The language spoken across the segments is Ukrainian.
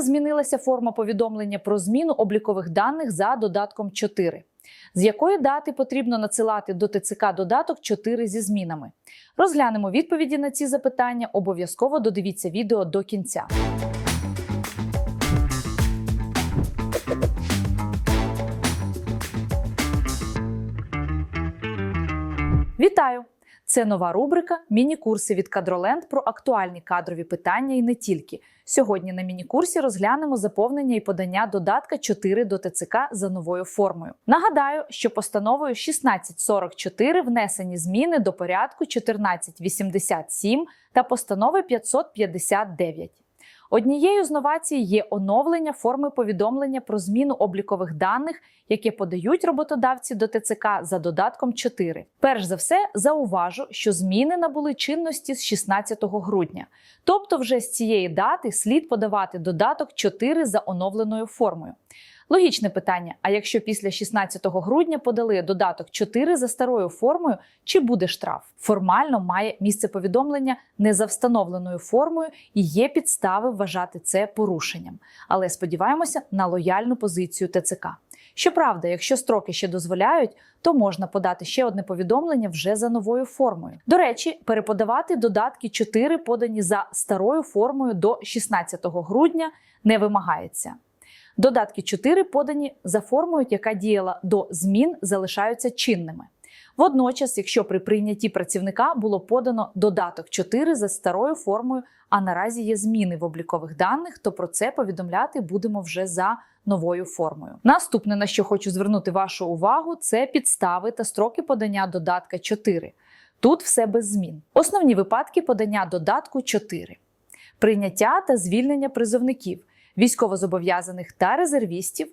Змінилася форма повідомлення про зміну облікових даних за додатком 4? З якої дати потрібно надсилати до ТЦК додаток 4 зі змінами? Розглянемо відповіді на ці запитання. Обов'язково додивіться відео до кінця. Вітаю! Це нова рубрика Міні-курси від Кадроленд про актуальні кадрові питання і не тільки. Сьогодні на міні-курсі розглянемо заповнення і подання додатка 4 до ТЦК за новою формою. Нагадаю, що постановою 1644 внесені зміни до порядку 1487 та постанови 559. Однією з новацій є оновлення форми повідомлення про зміну облікових даних, яке подають роботодавці до ТЦК за додатком 4. Перш за все, зауважу, що зміни набули чинності з 16 грудня. Тобто, вже з цієї дати слід подавати додаток 4 за оновленою формою. Логічне питання: а якщо після 16 грудня подали додаток 4 за старою формою, чи буде штраф? Формально має місце повідомлення не за встановленою формою і є підстави вважати це порушенням. Але сподіваємося на лояльну позицію ТЦК. Щоправда, якщо строки ще дозволяють, то можна подати ще одне повідомлення вже за новою формою. До речі, переподавати додатки 4 подані за старою формою до 16 грудня не вимагається. Додатки 4 подані за формою, яка діяла до змін, залишаються чинними. Водночас, якщо при прийнятті працівника було подано додаток 4 за старою формою, а наразі є зміни в облікових даних, то про це повідомляти будемо вже за новою формою. Наступне, на що хочу звернути вашу увагу, це підстави та строки подання додатка 4. Тут все без змін. Основні випадки подання додатку 4. Прийняття та звільнення призовників військовозобов'язаних та резервістів,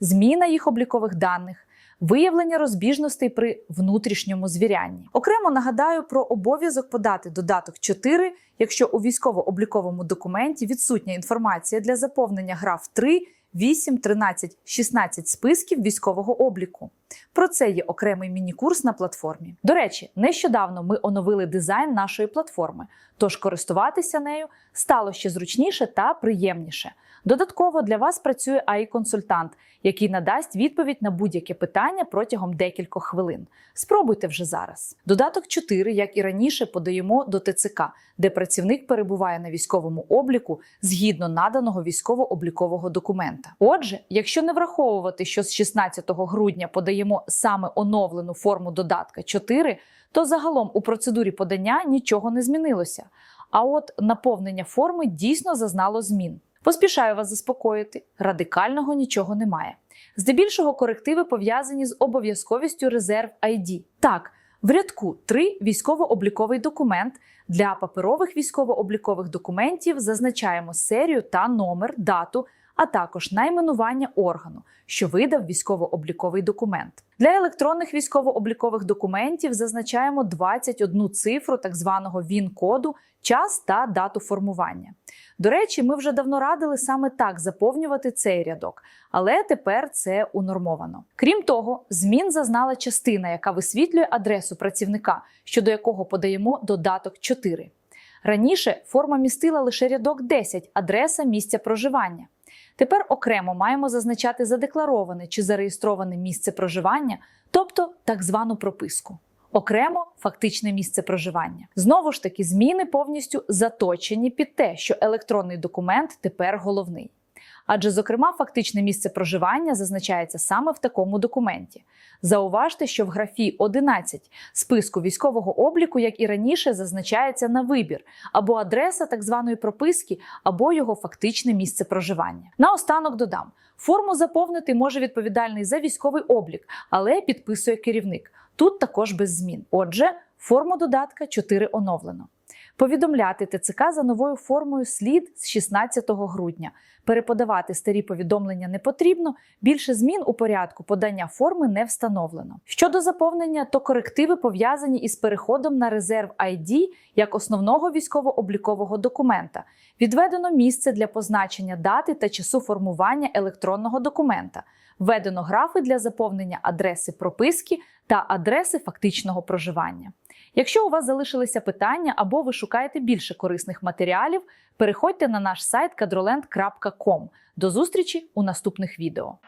зміна їх облікових даних, виявлення розбіжностей при внутрішньому звірянні. Окремо нагадаю про обов'язок подати додаток 4, якщо у військово-обліковому документі відсутня інформація для заповнення граф 3. 8, 13, 16 списків військового обліку. Про це є окремий міні-курс на платформі. До речі, нещодавно ми оновили дизайн нашої платформи, тож користуватися нею стало ще зручніше та приємніше. Додатково для вас працює АІ-консультант, який надасть відповідь на будь-яке питання протягом декількох хвилин. Спробуйте вже зараз. Додаток 4, як і раніше, подаємо до ТЦК, де працівник перебуває на військовому обліку згідно наданого військово-облікового документа. Отже, якщо не враховувати, що з 16 грудня подаємо саме оновлену форму додатка 4, то загалом у процедурі подання нічого не змінилося. А от наповнення форми дійсно зазнало змін. Поспішаю вас заспокоїти, радикального нічого немає. Здебільшого корективи пов'язані з обов'язковістю резерв ID. Так, в рядку 3 військово-обліковий документ. Для паперових військово-облікових документів зазначаємо серію та номер, дату, а також найменування органу, що видав військово-обліковий документ. Для електронних військово-облікових документів зазначаємо 21 цифру так званого ВІН-коду, час та дату формування. До речі, ми вже давно радили саме так заповнювати цей рядок, але тепер це унормовано. Крім того, змін зазнала частина, яка висвітлює адресу працівника, щодо якого подаємо додаток 4. Раніше форма містила лише рядок 10 адреса місця проживання. Тепер окремо маємо зазначати задеклароване чи зареєстроване місце проживання, тобто так звану прописку. Окремо фактичне місце проживання. Знову ж таки, зміни повністю заточені під те, що електронний документ тепер головний. Адже, зокрема, фактичне місце проживання зазначається саме в такому документі. Зауважте, що в графі 11 списку військового обліку, як і раніше, зазначається на вибір або адреса так званої прописки, або його фактичне місце проживання. Наостанок додам: форму заповнити може відповідальний за військовий облік, але підписує керівник. Тут також без змін. Отже, форму додатка 4 оновлено. Повідомляти ТЦК за новою формою слід з 16 грудня. Переподавати старі повідомлення не потрібно. Більше змін у порядку подання форми не встановлено. Щодо заповнення, то корективи пов'язані із переходом на резерв ID як основного військово-облікового документа. Відведено місце для позначення дати та часу формування електронного документа. Введено графи для заповнення адреси прописки та адреси фактичного проживання. Якщо у вас залишилися питання або ви шукаєте більше корисних матеріалів, переходьте на наш сайт kadroland.com. До зустрічі у наступних відео.